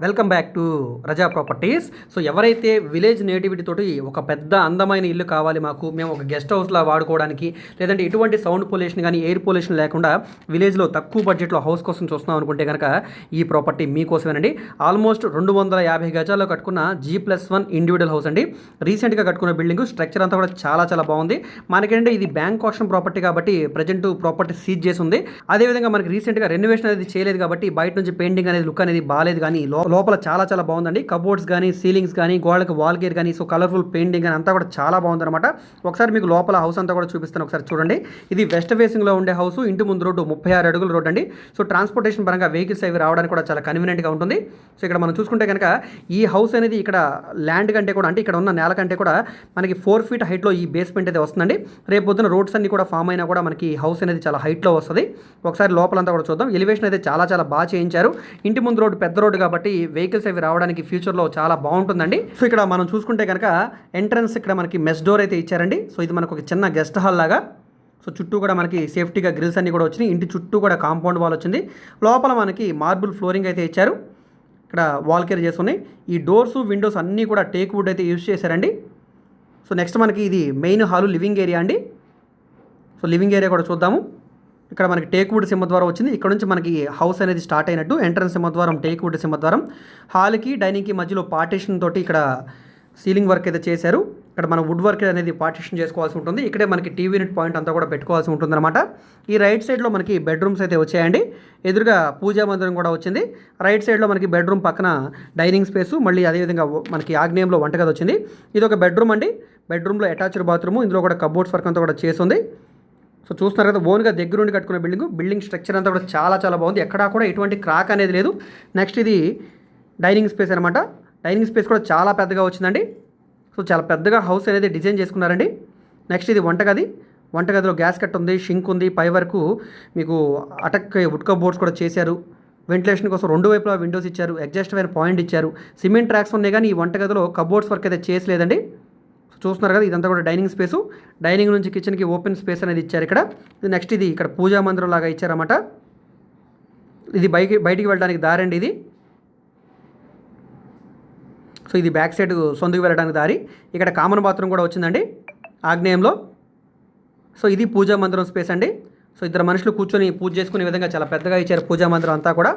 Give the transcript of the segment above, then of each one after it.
Welcome back to Raza properties. So ఎవరైతే village nativity తోటి ఒక పెద్ద అందమైన ఇల్లు కావాలి మాకు మేము ఒక గెస్ట్ హౌస్లా వాడుకోవడానికి లేదంటే ఎటువంటి సౌండ్ పొల్యూషన్ కానీ ఎయిర్ పొల్యూషన్ లేకుండా విలేజ్లో తక్కువ బడ్జెట్లో హౌస్ కోసం చూస్తున్నాం అనుకుంటే కనుక ఈ ప్రాపర్టీ మీకోసమేనండి. ఆల్మోస్ట్ రెండు వందల యాభై గజాల్లో కట్టుకున్న G plus one individual house అండి. రీసెంట్గా కట్టుకున్న బిల్డింగ్ స్ట్రక్చర్ అంతా కూడా చాలా చాలా బాగుంది. మనకేంటంటే ఇది బ్యాంక్ ఆప్షన్ ప్రాపర్టీ కాబట్టి ప్రజెంట్ ప్రాపర్టీ సీజ్ చేసి ఉంది. అదేవిధంగా మనకి రీసెంట్గా రెనోవేషన్ అనేది చేయలేదు కాబట్టి బయట నుంచి పెయింటింగ్ అనేది లుక్ అనేది బాగాలేదు కానీ లో- లోపల చాలా చాలా బాగుందండి. కబోర్డ్స్ కానీ సీలింగ్స్ కానీ గోడలకు వాల్ గేర్ కానీ సో కలర్ఫుల్ పెయింటింగ్ కానీ అంతా కూడా చాలా బాగుందన్నమాట. ఒకసారి మీకు లోపల హౌస్ అంతా కూడా చూపిస్తాను ఒకసారి చూడండి. ఇది వెస్ట్ ఫేసింగ్లో ఉండే హౌస్ ఇంటి ముందు రోడ్డు ముప్పై ఆరు అడుగుల రోడ్ అండి. సో ట్రాన్స్పోర్టేషన్ పరంగా వెహికల్స్ అవి రావడానికి కూడా చాలా కన్వీనియంట్గా ఉంటుంది. సో ఇక్కడ మనం చూసుకుంటే కనుక ఈ హౌస్ అనేది ఇక్కడ ల్యాండ్ కంటే కూడా అంటే ఇక్కడ ఉన్న నేల కంటే కూడా మనకి ఫోర్ ఫీట్ హైట్లో ఈ బేస్మెంట్ అయితే వస్తుందండి. రేపు పొద్దున రోడ్స్ అన్ని కూడా ఫామ్ అయినా కూడా మనకి హౌస్ అనేది చాలా హైట్లో వస్తుంది. ఒకసారి లోపలంతా కూడా చూద్దాం. ఎలివేషన్ అయితే చాలా చాలా బాగా చేయించారు. ఇంటి ముందు రోడ్డు పెద్ద రోడ్డు కాబట్టి వెహికల్స్ అవి రావడానికి ఫ్యూచర్లో చాలా బాగుంటుందండి. సో ఇక్కడ మనం చూసుకుంటే కనుక ఎంట్రన్స్ ఇక్కడ మనకి మెస్ డోర్ అయితే ఇచ్చారండి. సో ఇది మనకు ఒక చిన్న గెస్ట్ హాల్ లాగా. సో చుట్టూ కూడా మనకి సేఫ్టీగా గ్రిల్స్ అన్ని కూడా వచ్చినాయి. ఇంటి చుట్టూ కూడా కాంపౌండ్ వాల్ వచ్చింది. లోపల మనకి మార్బుల్ ఫ్లోరింగ్ అయితే ఇచ్చారు. ఇక్కడ వాల్ కేర్ చేస్తున్నాయి. ఈ డోర్స్ విండోస్ అన్నీ కూడా టేక్ వుడ్ అయితే యూజ్ చేశారండి. సో నెక్స్ట్ మనకి ఇది మెయిన్ హాలు లివింగ్ ఏరియా అండి. సో లివింగ్ ఏరియా కూడా చూద్దాము. ఇక్కడ మనకి టేక్వుడ్ సింహద్వారం వచ్చింది. ఇక్కడ నుంచి మనకి హౌస్ అనేది స్టార్ట్ అయినట్టు ఎంట్రన్స్ సింహద్వారం టేక్వుడ్ సింహద్వారం. హాల్కి డైనింగ్కి మధ్యలో పార్టీషన్ తోటి ఇక్కడ సీలింగ్ వర్క్ అయితే చేశారు. ఇక్కడ మనం వుడ్ వర్క్ అనేది పార్టీషన్ చేసుకోవాల్సి ఉంటుంది. ఇక్కడే మనకి టీవీ యూనిట్ పాయింట్ అంతా కూడా పెట్టుకోవాల్సి ఉంటుందన్నమాట. ఈ రైట్ సైడ్లో మనకి బెడ్రూమ్స్ అయితే వచ్చాయండి. ఎదురుగా పూజా మందిరం కూడా వచ్చింది. రైట్ సైడ్లో మనకి బెడ్రూమ్ పక్కన డైనింగ్ స్పేసు మళ్ళీ అదేవిధంగా మనకి ఆగ్నేయంలో వంటగది వచ్చింది. ఇది ఒక బెడ్రూమ్ అండి. బెడ్రూమ్లో అటాచ్డ్ బాత్రూమ్. ఇందులో కూడా కబోర్డ్స్ వర్క్ అంతా కూడా చేసింది సో చూస్తున్నారు కదా ఓన్గా దగ్గరుండి కట్టుకున్న బిల్డింగ్. బిల్డింగ్ స్ట్రక్చర్ అంతా కూడా చాలా చాలా బాగుంది. ఎక్కడా కూడా ఎటువంటి క్రాక్ అనేది లేదు. నెక్స్ట్ ఇది డైనింగ్ స్పేస్ అనమాట డైనింగ్ స్పేస్ కూడా చాలా పెద్దగా వచ్చిందండి. సో చాలా పెద్దగా హౌస్ అనేది డిజైన్ చేసుకున్నారండి. నెక్స్ట్ ఇది వంటగది. వంటగదిలో గ్యాస్ కట్ ఉంది షింక్ ఉంది. పై వరకు మీకు అటక్ ఉడ్క బోర్డ్స్ కూడా చేశారు. వెంటిలేషన్ కోసం రెండు వైపులా విండోస్ ఇచ్చారు. అడ్జస్ట్ అయిన పాయింట్ ఇచ్చారు. సిమెంట్ ట్రాక్స్ ఉన్నాయి కానీ ఈ వంటగదిలో కబోర్డ్స్ వర్క్ అయితే చేసలేదండి. చూస్తున్నారు కదా ఇదంతా కూడా డైనింగ్ స్పేసు. డైనింగ్ నుంచి కిచెన్కి ఓపెన్ స్పేస్ అనేది ఇచ్చారు ఇక్కడ. ఇది నెక్స్ట్ ఇది ఇక్కడ పూజా మందిరం లాగా ఇచ్చారన్నమాట. ఇది బయకి బయటికి వెళ్ళడానికి దారండి ఇది. సో ఇది బ్యాక్ సైడ్ సొందుకు వెళ్ళడానికి దారి. ఇక్కడ కామన్ బాత్రూమ్ కూడా వచ్చిందండి ఆగ్నేయంలో. సో ఇది పూజా మందిరం స్పేస్ అండి. సో ఇద్దరు మనుషులు కూర్చొని పూజ చేసుకునే విధంగా చాలా పెద్దగా ఇచ్చారు పూజా మందిరం అంతా కూడా.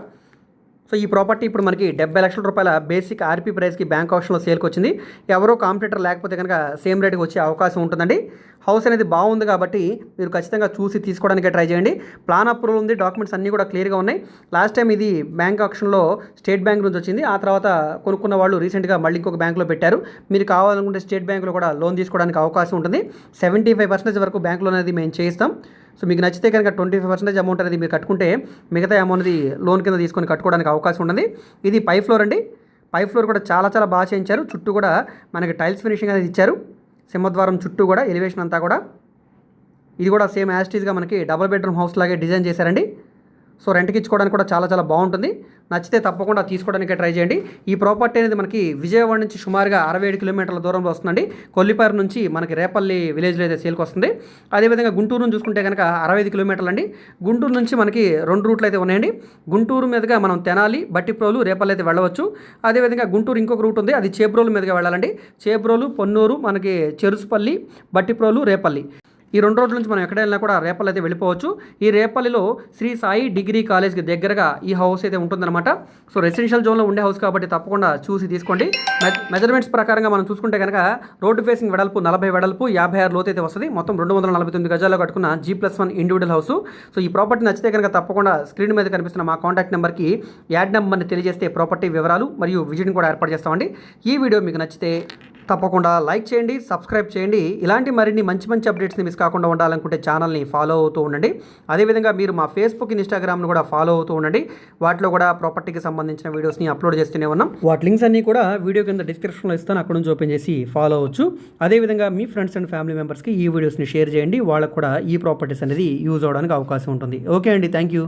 సో ఈ ప్రాపర్టీ ఇప్పుడు మనకి డెబ్బై లక్షల రూపాయల బేసిక్ ఆర్పీ ప్రైస్కి బ్యాంక్ ఆప్షన్లో సేల్కి వచ్చింది ఎవరో కాంపిటేటర్ లేకపోతే కనుక సేమ్ రేట్కి వచ్చే అవకాశం ఉంటుందండి. హౌస్ అనేది బాగుంది కాబట్టి మీరు ఖచ్చితంగా చూసి తీసుకోవడానికి ట్రై చేయండి. ప్లాన్ అప్రూవల్ ఉంది డాక్యుమెంట్స్ అన్నీ కూడా క్లియర్గా ఉన్నాయి. లాస్ట్ టైం ఇది బ్యాంక్ ఆప్షన్లో స్టేట్ బ్యాంక్ నుంచి వచ్చింది. ఆ తర్వాత కొనుక్కున్న వాళ్ళు రీసెంట్గా మళ్ళీ ఇంకొక బ్యాంక్లో పెట్టారు. మీరు కావాలనుకుంటే స్టేట్ బ్యాంకులో కూడా లోన్ తీసుకోవడానికి అవకాశం ఉంటుంది. సెవెంటీ ఫైవ్ పర్సెంటేజ్ వరకు బ్యాంక్ లోన్ అనేది మేము చేయిస్తాం. సో మీకు నచ్చితే కనుక ట్వంటీ ఫైవ్ పర్సెంటేజ్ అమౌంట్ అనేది మీరు కట్టుకుంటే మిగతా అమౌంట్ అనేది లోన్ కింద తీసుకొని కట్టుకోవడానికి అవకాశం ఉంటుంది. ఇది పై ఫ్లోర్ అండి. పై ఫ్లోర్ కూడా చాలా చాలా బాగా చేయించారు. చుట్టూ కూడా మనకి టైల్స్ ఫినిషింగ్ అనేది ఇచ్చారు. సింహద్వారం చుట్టూ కూడా ఎలివేషన్ అంతా కూడా. ఇది కూడా సేమ్ యాస్టీజ్గా మనకి డబుల్ బెడ్రూమ్ హౌస్ లాగే డిజైన్ చేశారండి. సో రెంట్కి ఇచ్చుకోవడానికి కూడా చాలా చాలా బాగుంటుంది. నచ్చితే తప్పకుండా తీసుకోవడానికి ట్రై చేయండి. ఈ ప్రాపర్టీ అనేది మనకి విజయవాడ నుంచి సుమారుగా అరవై ఏడు కిలోమీటర్ల దూరంలో వస్తుందండి. కొల్లిపారు నుంచి మనకి రేపల్లి విలేజ్లో అయితే సేల్కి వస్తుంది. అదేవిధంగా గుంటూరు నుంచి చూసుకుంటే కనుక అరవై ఐదు కిలోమీటర్లు అండి. గుంటూరు నుంచి మనకి రెండు రూట్లు అయితే ఉన్నాయండి. గుంటూరు మీదుగా మనం తెనాలి బట్టిప్రోలు రేపల్లి అయితే వెళ్ళవచ్చు. అదేవిధంగా గుంటూరు ఇంకొక రూట్ ఉంది. అది చేబ్రోలు మీదుగా వెళ్ళాలండి. చేబ్రోలు పొన్నూరు మనకి చెరుసుపల్లి బట్టిప్రోలు రేపల్లి. ఈ రెండు రోజుల నుంచి మనం ఎక్కడ వెళ్ళినా కూడా రేపల్లి అయితే వెళ్ళిపోవచ్చు. ఈ రేపల్లిలో శ్రీ సాయి డిగ్రీ కాలేజ్కి దగ్గరగా ఈ హౌస్ అయితే ఉంటుందన్నమాట. సో రెసిడెన్షియల్ జోన్లో ఉండే హౌస్ కాబట్టి తప్పకుండా చూసి తీసుకోండి. మెజర్మెంట్స్ ప్రకారంగా మనం చూసుకుంటే కనుక రోడ్డు ఫేసింగ్ వెడల్పు నలభై వెడల్పు యాభై ఆరు లోతు అయితే వస్తుంది. మొత్తం రెండు వందల నలభై తొమ్మిది గజాల్లో కట్టుకున్న G plus one individual house. So ఈ ప్రాపర్టీ నచ్చితే కనుక తప్పకుండా స్క్రీన్ మీద కనిపిస్తున్న మా కాంటాక్ట్ నెంబర్కి యాడ్ నెంబర్ని తెలియజేస్తే ప్రాపర్టీ వివరాలు మరియు విజిట్ని కూడా ఏర్పాటు చేస్తామండి. ఈ వీడియో మీకు నచ్చితే తప్పకుండా లైక్ చేయండి సబ్స్క్రైబ్ చేయండి. ఇలాంటి మరిన్ని మంచి మంచి అప్డేట్స్ని మిస్ కాకుండా ఉండాలనుకుంటే ఛానల్ని ఫాలో అవుతూ ఉండండి. అదేవిధంగా మీరు మా ఫేస్బుక్ ఇన్స్టాగ్రామ్ను కూడా ఫాలో అవుతూ ఉండండి. వాటిలో కూడా ప్రాపర్టీకి సంబంధించిన వీడియోస్ని అప్లోడ్ చేస్తూనే ఉన్నాం. వాటి లింక్స్ అన్నీ కూడా వీడియో కింద డిస్క్రిప్షన్లో ఇస్తాను. అక్కడ నుంచి ఓపెన్ చేసి ఫాలో అవ్వచ్చు. అదేవిధంగా మీ ఫ్రెండ్స్ అండ్ ఫ్యామిలీ మెంబర్స్కి ఈ వీడియోస్ని షేర్ చేయండి. వాళ్ళకు కూడా ఈ ప్రాపర్టీస్ అనేది యూజ్ అవడానికి అవకాశం ఉంటుంది. ఓకే అండి. Thank you.